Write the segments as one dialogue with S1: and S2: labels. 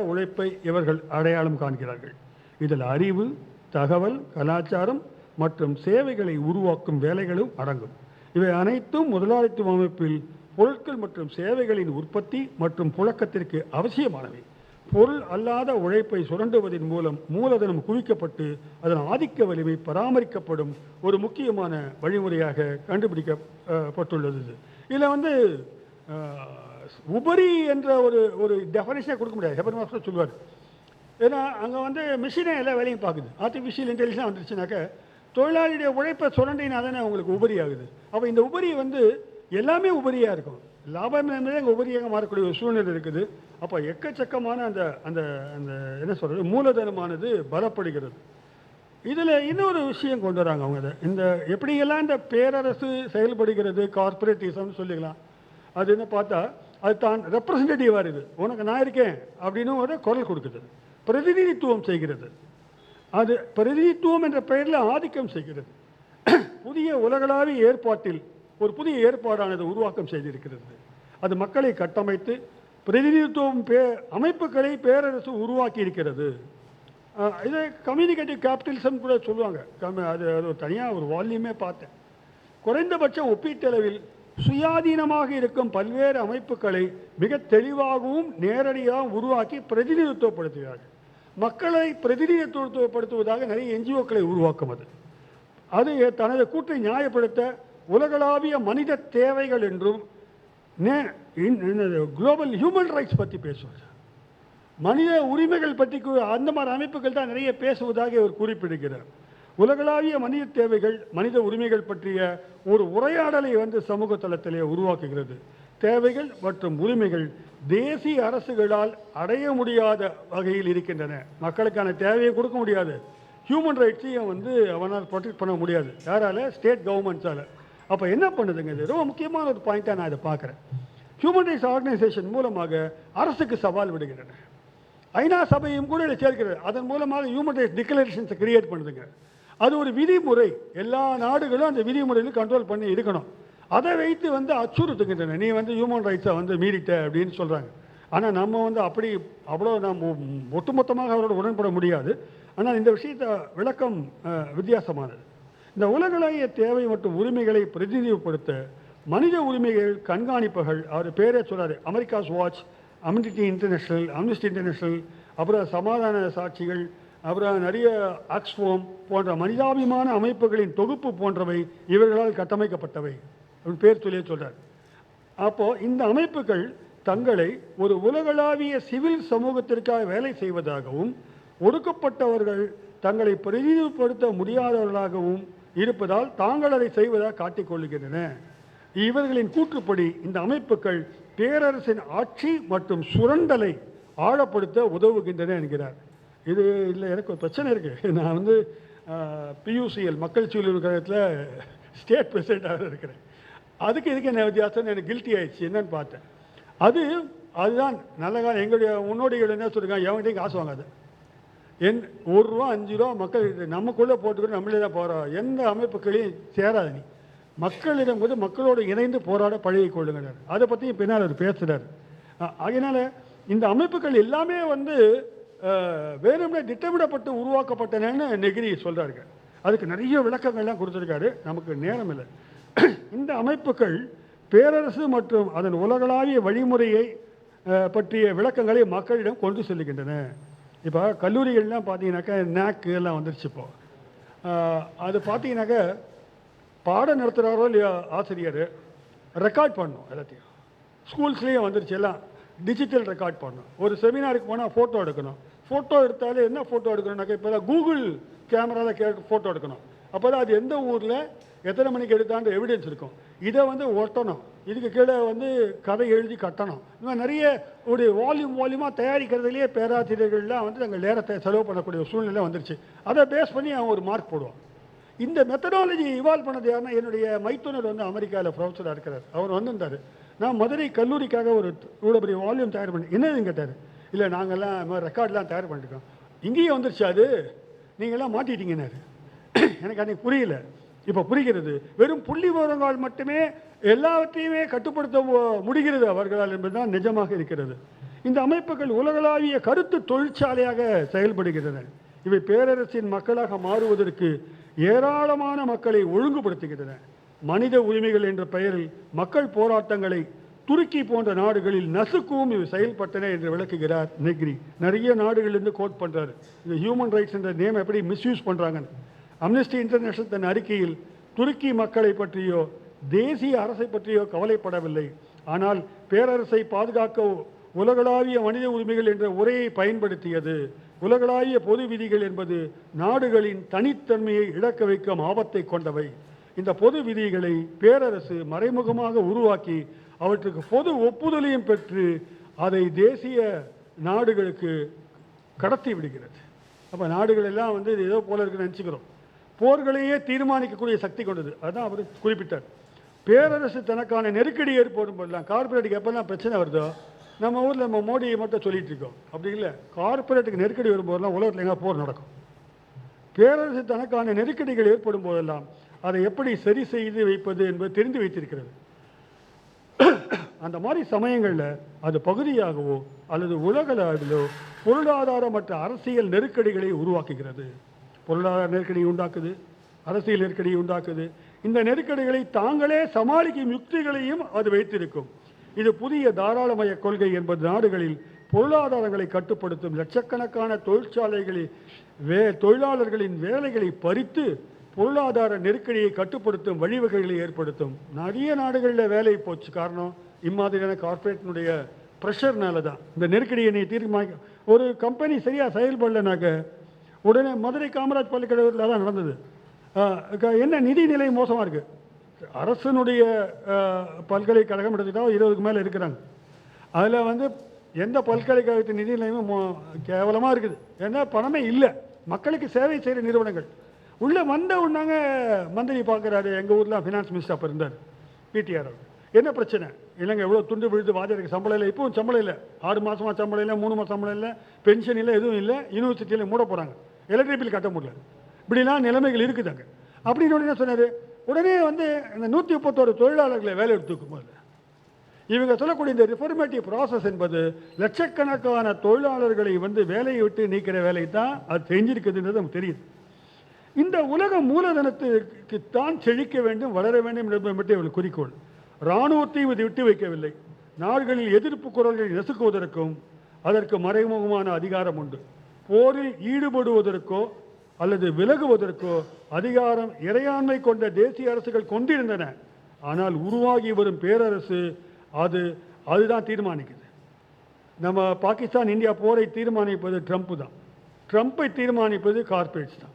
S1: உழைப்பை இவர்கள் அடையாளம் காண்கிறார்கள். இதில் அறிவு தகவல் கலாச்சாரம் மற்றும் சேவைகளை உருவாக்கும் வேலைகளும் அடங்கும். இவை அனைத்தும் முதலாளித்துவ அமைப்பில் பொருட்கள் மற்றும் சேவைகளின் உற்பத்தி மற்றும் புழக்கத்திற்கு அவசியமானவை. பொருள் அல்லாத உழைப்பை சுரண்டுவதன் மூலம் மூலதனம் குவிக்கப்பட்டு அதன் ஆதிக்க வலிமை பராமரிக்கப்படும் ஒரு முக்கியமான வழிமுறையாக கண்டுபிடிக்கப்பட்டுள்ளது இதில் வந்து உபரி என்ற ஒரு ஒரு டெஃபனேஷனே கொடுக்க முடியாது. ஹெபர் மாஸ்டர் சொல்லுவார். ஏன்னா அங்கே வந்து மிஷினே எல்லா வேலையும் பார்க்குது. ஆர்டிஃபிஷியல் இன்டெலிஜென்ஸ் வந்துருச்சுனாக்க தொழிலாளியுடைய உழைப்பை சுரண்டினா தானே அவங்களுக்கு உபரி ஆகுது. அப்போ இந்த உபரி வந்து எல்லாமே உபரியாக இருக்கும். லாபம் என்பதே அங்கே உபரியாக மாறக்கூடிய ஒரு சூழ்நிலை இருக்குது. அப்போ எக்கச்சக்கமான அந்த அந்த அந்த என்ன சொல்கிறது மூலதனமானது பலப்படுகிறது. இதில் இன்னொரு விஷயம் கொண்டு வராங்க அவங்க இதை. இந்த எப்படியெல்லாம் இந்த பேரரசு செயல்படுகிறது கார்பரேட்டிசம்னு சொல்லிக்கலாம். அது என்ன பார்த்தா அது தான் ரெப்ரசன்டேட்டிவாக இருக்குது. உனக்கு நான் இருக்கேன் அப்படின்னு ஒரு குரல் கொடுக்குது. பிரதிநிதித்துவம் செய்கிறது. அது பிரதிநிதித்துவம் என்ற பெயரில் ஆதிக்கம் செய்கிறது. புதிய உலகளாவிய ஏற்பாட்டில் ஒரு புதிய ஏற்பாடானது உருவாக்கம் செய்திருக்கிறது. அது மக்களை கட்டமைத்து பிரதிநிதித்துவம் பே அமைப்புகளை பேரரசு உருவாக்கி இருக்கிறது இதை கம்யூனிகேட்டிவ் கேபிட்டலிசம் கூட சொல்லுவாங்க. அது அது ஒரு தனியாக ஒரு வால்யூமே பார்த்தேன். குறைந்தபட்சம் ஒப்பீட்டளவில் சுயாதீனமாக இருக்கும் பல்வேறு அமைப்புகளை மிக தெளிவாகவும் நேரடியாகவும் உருவாக்கி பிரதிநிதித்துவப்படுத்துகிறார்கள். மக்களை பிரதிநிதித்துவப்படுத்துவதாக நிறைய என்ஜிஓக்களை உருவாக்கும் அது. அது தனது கூற்றை நியாயப்படுத்த உலகளாவிய மனித தேவைகள் என்றும் குளோபல் ஹியூமன் ரைட்ஸ் பற்றி பேசுவார். மனித உரிமைகள் பற்றி அந்த மாதிரி அமைப்புகள் தான் நிறைய பேசுவதாக அவர் குறிப்பிடுகிறார். உலகளாவிய மனித தேவைகள் மனித உரிமைகள் பற்றிய ஒரு உரையாடலை வந்து சமூக தளத்திலே உருவாக்குகிறது. தேவைகள் மற்றும் உரிமைகள் தேசிய அரசுகளால் அடைய முடியாத வகையில் இருக்கின்றன. மக்களுக்கான தேவையை கொடுக்க முடியாது. ஹியூமன் ரைட்ஸையும் வந்து அவனால் ப்ரொடெக்ட் பண்ண முடியாது. யாரால? ஸ்டேட் கவர்மெண்ட்ஸால் அப்போ என்ன பண்ணுதுங்க? இது ரொம்ப முக்கியமான ஒரு பாயிண்ட்டாக நான் இதை பார்க்குறேன். ஹியூமன் ரைட்ஸ் ஆர்கனைசேஷன் மூலமாக அரசுக்கு சவால் விடுகின்றன. ஐநா சபையும் கூட இதை சேர்க்கிறது. அதன் மூலமாக ஹியூமன் ரைட்ஸ் டிக்ளரேஷன்ஸை கிரியேட் பண்ணுதுங்க. அது ஒரு விதிமுறை. எல்லா நாடுகளும் அந்த விதிமுறையில் கண்ட்ரோல் பண்ணி இருக்கணும் அதை வைத்து வந்து அச்சுறுத்துகின்றன. நீ வந்து ஹியூமன் ரைட்ஸை வந்து மீறிட்ட அப்படின்னு சொல்கிறாங்க ஆனால் நம்ம வந்து அப்படி அவ்வளோ நம்ம ஒட்டுமொத்தமாக அவரோட உடன்பட முடியாது. ஆனால் இந்த விஷயத்தை விளக்கம் வித்தியாசமானது. இந்த உலகளாவிய தேவை மற்றும் உரிமைகளை பிரதிநிதிப்படுத்த மனித உரிமைகள் கண்காணிப்புகள் அவர் பேரே சொல்கிறார் Americas Watch Amnesty International Amnesty International அப்புறம் சமாதான சாட்சிகள் அப்புறம் நிறைய ஆக்ஸ்போம் போன்ற மனிதாபிமான அமைப்புகளின் தொகுப்பு போன்றவை இவர்களால் கட்டமைக்கப்பட்டவை. அப்படின்னு பேர் சொல்லியே சொல்கிறார் அப்போது இந்த அமைப்புகள் தங்களை ஒரு உலகளாவிய சிவில் சமூகத்திற்காக வேலை செய்வதாகவும் ஒடுக்கப்பட்டவர்கள் தங்களை பிரதிநிதிப்படுத்த முடியாதவர்களாகவும் இருப்பதால் தாங்கள் அதை செய்வதாக காட்டிக்கொள்கின்றன இவர்களின் கூற்றுப்படி இந்த அமைப்புகள் பேரரசின் ஆட்சி மற்றும் சுரண்டலை ஆழப்படுத்த உதவுகின்றன என்கிறார். இது இல்லை எனக்கு ஒரு பிரச்சனை இருக்குது நான் வந்து பியூசிஎல் மக்கள் சீர்திருத்த கழகத்தில் ஸ்டேட் பிரசிடெண்ட்டாக இருக்கிறேன். அதுக்கு இதுக்கு என்ன வித்தியாசம் எனக்கு கில்ட்டி ஆயிடுச்சு. என்னன்னு பார்த்தேன். அது அதுதான் நல்ல காலம். எங்களுடைய முன்னோடிகள் என்ன சொல்லியிருக்காங்க எவன்கிட்டையும் காசு வாங்காது. என் ஒரு ரூபா அஞ்சு ரூபா மக்கள் இது நமக்குள்ளே போட்டுக்கிட்டு நம்மளே தான் போகிறோம் எந்த அமைப்புகளையும் சேராது நீ. மக்களிடம் போது மக்களோடு இணைந்து போராட பழகி கொள்ளுங்கிறார் அதை பற்றியும் பின்னால் அவர் பேசுகிறார் அதனால் இந்த அமைப்புகள் எல்லாமே வந்து வேணும்னே திட்டமிடப்பட்டு உருவாக்கப்பட்டனன்னு நெகிரி சொல்கிறாருங்க அதுக்கு நிறைய விளக்கங்கள்லாம் கொடுத்துருக்காரு. நமக்கு நேரம் இல்லை. இந்த அமைப்புகள் பேரரசு மற்றும் அதன் உலகளாவிய வழிமுறையை பற்றிய விளக்கங்களை மக்களிடம் கொண்டு செல்லுகின்றன இப்போ கல்லூரிகள்லாம் பார்த்தீங்கன்னாக்கா நேக்கு எல்லாம் வந்துருச்சு இப்போ. அது பார்த்தீங்கன்னாக்கா பாடம் நடத்துகிறாரோ இல்லையா ஆசிரியர் ரெக்கார்ட் பண்ணும் எல்லாத்தையும். ஸ்கூல்ஸ்லேயும் வந்துருச்சு எல்லாம். டிஜிட்டல் ரெக்கார்ட் பண்ணணும். ஒரு செமினாருக்கு போனால் ஃபோட்டோ எடுக்கணும். ஃபோட்டோ எடுத்தாலே என்ன ஃபோட்டோ எடுக்கணும்னாக்கா இப்போ கூகுள் கேமராவில் கே ஃபோட்டோ எடுக்கணும். அப்போ தான் அது எந்த ஊரில் எத்தனை மணிக்கு எடுத்தான்ற எவிடன்ஸ் இருக்கும். இதை வந்து ஒட்டணும். இதுக்கு கீழே வந்து கதை எழுதி கட்டணும். இந்த மாதிரி நிறைய ஒரு வால்யூம் வால்யூமாக தயாரிக்கிறதுலேயே பேராசிரியர்கள்லாம் வந்து நாங்கள் நேரத்தை செலவு பண்ணக்கூடிய சூழ்நிலை வந்துருச்சு. அதை பேஸ் பண்ணி அவன் ஒரு மார்க் போடுவான் இந்த மெத்தடாலஜி இவால்வ் பண்ணது யாருன்னா என்னுடைய மைத்துனர் வந்து அமெரிக்காவில் ப்ரொஃபஸராக இருக்கிறார். அவர் வந்திருந்தார். நான் மதுரை கல்லூரிக்காக ஒரு இவ்வளோ பெரிய வால்யூம் தயார் பண்ணேன் என்னதுன்னு கேட்டார் இல்லை நாங்கள்லாம் இந்த மாதிரி ரெக்கார்ட்லாம் தயார் பண்ணிருக்கோம். இங்கேயும் வந்துருச்சு அது. நீங்கள்லாம் மாட்டிட்டீங்கன்னாரு எனக்கு அன்னைக்கு புரியல. இப்போ புரிகிறது. வெறும் புள்ளி விவரங்கள் மட்டுமே எல்லாவற்றையுமே கட்டுப்படுத்த முடிகிறது அவர்களால் என்பதுதான் நிஜமாக இருக்கிறது. இந்த அமைப்புகள் உலகளாவிய கருத்து தொழிற்சாலையாக செயல்படுகின்றன. இவை பேரரசின் மக்களாக மாறுவதற்கு ஏராளமான மக்களை ஒழுங்குபடுத்துகின்றன. மனித உரிமைகள் என்ற பெயரில் மக்கள் போராட்டங்களை துருக்கி போன்ற நாடுகளில் நசுக்கவும் இவை செயல்பட்டன என்று விளக்குகிறார் நெக்ரி. நிறைய நாடுகளிலிருந்து கோட் பண்ணுறாரு இந்த ஹியூமன் ரைட்ஸ் என்ற நேம் எப்படி மிஸ்யூஸ் பண்ணுறாங்கன்னு அம்னஸ்டி இன்டர்நேஷனல் தன் அறிக்கையில் துருக்கி மக்களை பற்றியோ தேசிய அரசை பற்றியோ கவலைப்படவில்லை. ஆனால் பேரரசை பாதுகாக்க உலகளாவிய மனித உரிமைகள் என்ற உரையை பயன்படுத்தியது. உலகளாவிய பொது விதிகள் என்பது நாடுகளின் தனித்தன்மையை இழக்க வைக்கும் ஆபத்தை கொண்டவை. இந்த பொது விதிகளை பேரரசு மறைமுகமாக உருவாக்கி அவற்றுக்கு பொது ஒப்புதலையும் பெற்று அதை தேசிய நாடுகளுக்கு கடத்தி விடுகிறது. அப்போ நாடுகள் எல்லாம் வந்து இது ஏதோ போல இருக்குன்னு நினச்சிக்கிறோம். போர்களையே தீர்மானிக்கக்கூடிய சக்தி கொண்டது. அதுதான் அவர் குறிப்பிட்டார். பேரரசு தனக்கான நெருக்கடி ஏற்படும் போதெல்லாம் கார்பரேட்டுக்கு எப்போல்லாம் பிரச்சனை வருதோ நம்ம ஊரில் நம்ம மோடியை மட்டும் சொல்லிட்டு இருக்கோம். அப்படி இல்லை. கார்பரேட்டுக்கு நெருக்கடி வரும்போதெல்லாம் உலகத்தில் எங்கே போர் நடக்கும். பேரரசு தனக்கான நெருக்கடிகள் ஏற்படும் போதெல்லாம் அதை எப்படி சரி செய்து வைப்பது என்பது தெரிந்து வைத்திருக்கிறது. அந்த மாதிரி சமயங்களில் அது பகுதியாகவோ அல்லது உலகளவிலோ பொருளாதார மற்ற அரசியல் நெருக்கடிகளை உருவாக்குகிறது. பொருளாதார நெருக்கடியை உண்டாக்குது அரசியல் நெருக்கடியை உண்டாக்குது. இந்த நெருக்கடிகளை தாங்களே சமாளிக்கும் யுக்திகளையும் அது வைத்திருக்கும். இது புதிய தாராளமய கொள்கை என்பது நாடுகளில் பொருளாதாரங்களை கட்டுப்படுத்தும் லட்சக்கணக்கான தொழிற்சாலைகளில் வே தொழிலாளர்களின் வேலைகளை பறித்து பொருளாதார நெருக்கடியை கட்டுப்படுத்தும் வழிவகைகளை ஏற்படுத்தும். நிறைய நாடுகளில் வேலை போச்சு. காரணம் இம்மாதிரியான கார்ப்பரேட்டினுடைய ப்ரெஷர்னால தான் இந்த நெருக்கடியை நீ தீர்மானிக்க ஒரு கம்பெனி சரியாக செயல்படலைனாக்க உடனே மதுரை காமராஜ் பல்கலைக்கழகத்தில் தான் நடந்தது. என்ன நிதி நிலை மோசமாக இருக்குது அரசனுடைய பல்கலைக்கழகம் எடுத்துக்கிட்டால் இருபதுக்கு மேலே இருக்கிறாங்க. அதில் வந்து எந்த பல்கலைக்கழகத்தின் நிதி நிலையமும் கேவலமாக இருக்குது. ஏன்னா பணமே இல்லை. மக்களுக்கு சேவை செய்கிற நிறுவனங்கள். உள்ளே வந்த உடனாங்க மந்திரி பார்க்குறாரு எங்கள் ஊரில் ஃபினான்ஸ் மினிஸ்டர் அப்போ இருந்தார் பிடிஆர் அவர். என்ன பிரச்சனை? இல்லைங்க எவ்வளோ துண்டு விழுது வாதியாருக்கு சம்பளம் இல்லை. இப்போவும் சம்பளம் இல்லை. ஆறு மாதமாக சம்பளம் இல்லை மூணு மாதம் சம்பளம் இல்லை பென்ஷன் இல்லை எதுவும் இல்லை. யூனிவர்சிட்டியில் மூட போகிறாங்க எலக்ட்ரிக் பில் கட்ட முடியல. இப்படிலாம் நிலைமைகள் இருக்குதாங்க. அப்படின்னு உடனே என்ன சொன்னார்? உடனே வந்து இந்த நூற்றி முப்பத்தோரு தொழிலாளர்களை வேலை எடுத்துக்கும் போது இவங்க சொல்லக்கூடிய இந்த ரிஃபர்மேட்டிவ் ப்ராசஸ் என்பது லட்சக்கணக்கான தொழிலாளர்களை வந்து வேலையை விட்டு நீக்கிற வேலை தான் அது செஞ்சிருக்குதுன்றது நமக்கு தெரியுது. இந்த உலக மூலதனத்திற்கு தான் செழிக்க வேண்டும் வளர வேண்டும் என்பது மட்டும் இவர்கள் குறிக்கோள். இராணுவத்தையும் இது விட்டு வைக்கவில்லை. நாடுகளில் எதிர்ப்பு குரல்களை நசுக்குவதற்கும் அதற்கு மறைமுகமான அதிகாரம் உண்டு. போரில் ஈடுபடுவதற்கோ அல்லது விலகுவதற்கோ அதிகாரம் இறையாண்மை கொண்ட தேசிய அரசுகள் கொண்டிருந்தன. ஆனால் உருவாகி வரும் பேரரசு அது அதுதான் தீர்மானிக்குது. நம்ம பாகிஸ்தான் இந்தியா போரை தீர்மானிப்பது ட்ரம்ப் தான். ட்ரம்ப்பை தீர்மானிப்பது கார்பரேட்ஸ் தான்.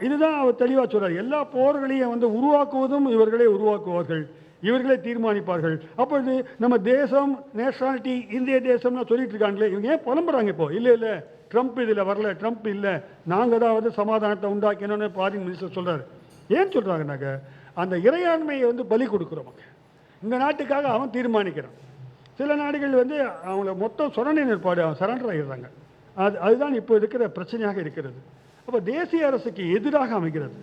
S1: இதுதான் அவர் தெளிவாக சொல்கிறார் எல்லா போர்களையும் வந்து உருவாக்குவதும் இவர்களே உருவாக்குவார்கள். இவர்களே தீர்மானிப்பார்கள். அப்பொழுது நம்ம தேசம் நேஷனாலிட்டி இந்திய தேசம்னு சொல்லிட்டு இருக்காங்களே இவங்க ஏன் புலம்புறாங்க இப்போ? இல்லை இல்லை. ட்ரம்ப் இதில் வரல ட்ரம்ப் இல்லை. நாங்கள் தான் வந்து சமாதானத்தை உண்டாக்கணும்னு ஃபாரின் மினிஸ்டர் சொல்கிறார் ஏன் சொல்கிறாங்கனாக்க அந்த இறையாண்மையை வந்து பலி கொடுக்குறோம் இந்த நாட்டுக்காக அவன் தீர்மானிக்கிறான். சில நாடுகள் வந்து அவங்கள மொத்தம் சொரணை நிற்பாடு அவன் சரண்டர் ஆகிடுறாங்க அது அதுதான் இப்போ இருக்கிற பிரச்சனையாக இருக்கிறது. அப்போ தேசிய அரசுக்கு எதிராக அமைகிறது.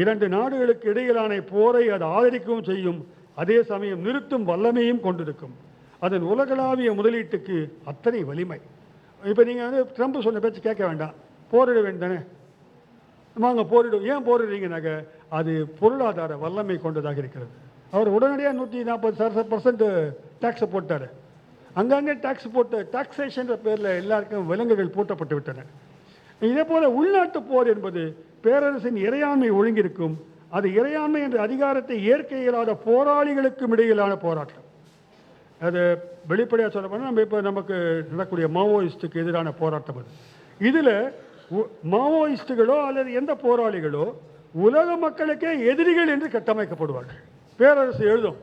S1: இரண்டு நாடுகளுக்கு இடையிலான போரை அது ஆதரிக்கவும் செய்யும். அதே சமயம் நிறுத்தும் வல்லமையும் கொண்டிருக்கும். அதன் உலகளாவிய முதலீட்டுக்கு அத்தனை வலிமை. இப்போ நீங்கள் வந்து ட்ரம்ப் சொன்ன பேச்சு கேட்க வேண்டாம். போரிட வேண்டும் தானே? வாங்க போரிடும் ஏன் போரிடுறீங்கனாக்க அது பொருளாதார வல்லமை கொண்டதாக இருக்கிறது. அவர் உடனடியாக நூற்றி நாற்பது பர்சன்ட் டேக்ஸை போட்டார். அங்கங்கே டேக்ஸ் போட்டு டாக்ஸேஷன்ற பேரில் எல்லாருக்கும் விலங்குகள் பூட்டப்பட்டு விட்டன. இதே போல உள்நாட்டு போர் என்பது பேரரசின் இறையாண்மை ஒழுங்கிருக்கும். அது இறையாண்மை என்ற அதிகாரத்தை ஏற்க இயலாத போராளிகளுக்கும் இடையிலான போராட்டம். அது வெளிப்படையாக சொல்ல போனால் நம்ம இப்போ நமக்கு நடக்கூடிய மாவோயிஸ்டுக்கு எதிரான போராட்டம் அது. இதில் மாவோயிஸ்ட்டுகளோ அல்லது எந்த போராளிகளோ உலக மக்களுக்கே எதிரிகள் என்று கட்டமைக்கப்படுவார்கள். பேரரசு எழுதும்.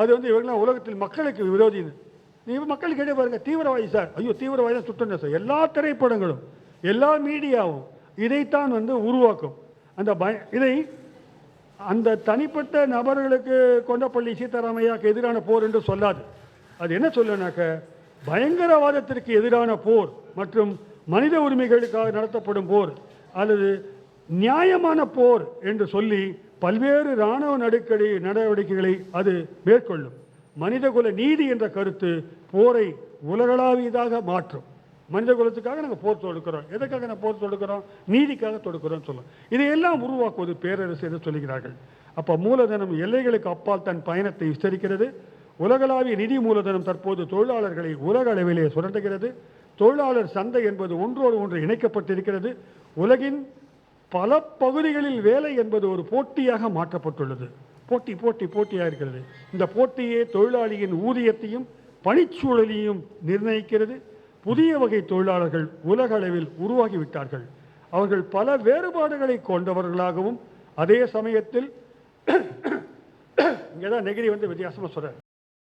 S1: அது வந்து இவங்களாம் உலகத்தில் மக்களுக்கு விரோதின்னு. நீ மக்களுக்கு இடையே பாருங்கள் தீவிரவாதி சார். ஐயோ தீவிரவாதி தான் சுட்டன சார் எல்லா திரைப்படங்களும் எல்லா மீடியாவும் இதைத்தான் வந்து உருவாக்கும். அந்த பய இதை அந்த தனிப்பட்ட நபர்களுக்கு கொண்டப்பள்ளி சீதாராமையாவுக்கு எதிரான போர் என்று சொல்லாது. அது என்ன சொல்லுனாக்க பயங்கரவாதத்திற்கு எதிரான போர் மற்றும் மனித உரிமைகளுக்காக நடத்தப்படும் போர் அல்லது நியாயமான போர் என்று சொல்லி பல்வேறு இராணுவ நடுக்கடி நடவடிக்கைகளை அது மேற்கொள்ளும். மனிதகுல நீதி என்ற கருத்து போரை உலகளாவியதாக மாற்றும். மனித குலத்துக்காக நாங்கள் போர் தொடுக்கிறோம். எதுக்காக நான் போர் தொடுக்கிறோம்? நீதிக்காக தொடுக்கிறோம் சொல்லும் இதையெல்லாம் உருவாக்குவது பேரரசு என்று சொல்லுகிறார்கள். அப்போ மூலதனம் எல்லைகளுக்கு அப்பால் தன் பயணத்தை விஸ்தரிக்கிறது. உலகளாவிய நிதி மூலதனம் தற்போது தொழிலாளர்களை உலக அளவிலே சுரண்டுகிறது. தொழிலாளர் சந்தை என்பது ஒன்றோடு ஒன்று இணைக்கப்பட்டிருக்கிறது. உலகின் பல பகுதிகளில் வேலை என்பது ஒரு போட்டியாக மாற்றப்பட்டுள்ளது. போட்டி போட்டி போட்டியாக இருக்கிறது. இந்த போட்டியே தொழிலாளியின் ஊதியத்தையும் பணிச்சூழலையும் நிர்ணயிக்கிறது. புதிய வகை தொழிலாளர்கள் உலக அளவில் உருவாகிவிட்டார்கள். அவர்கள் பல வேறுபாடுகளை கொண்டவர்களாகவும் அதே சமயத்தில் இங்கே தான் நெகிரி வந்து வித்தியாசமாக சொல்கிறார்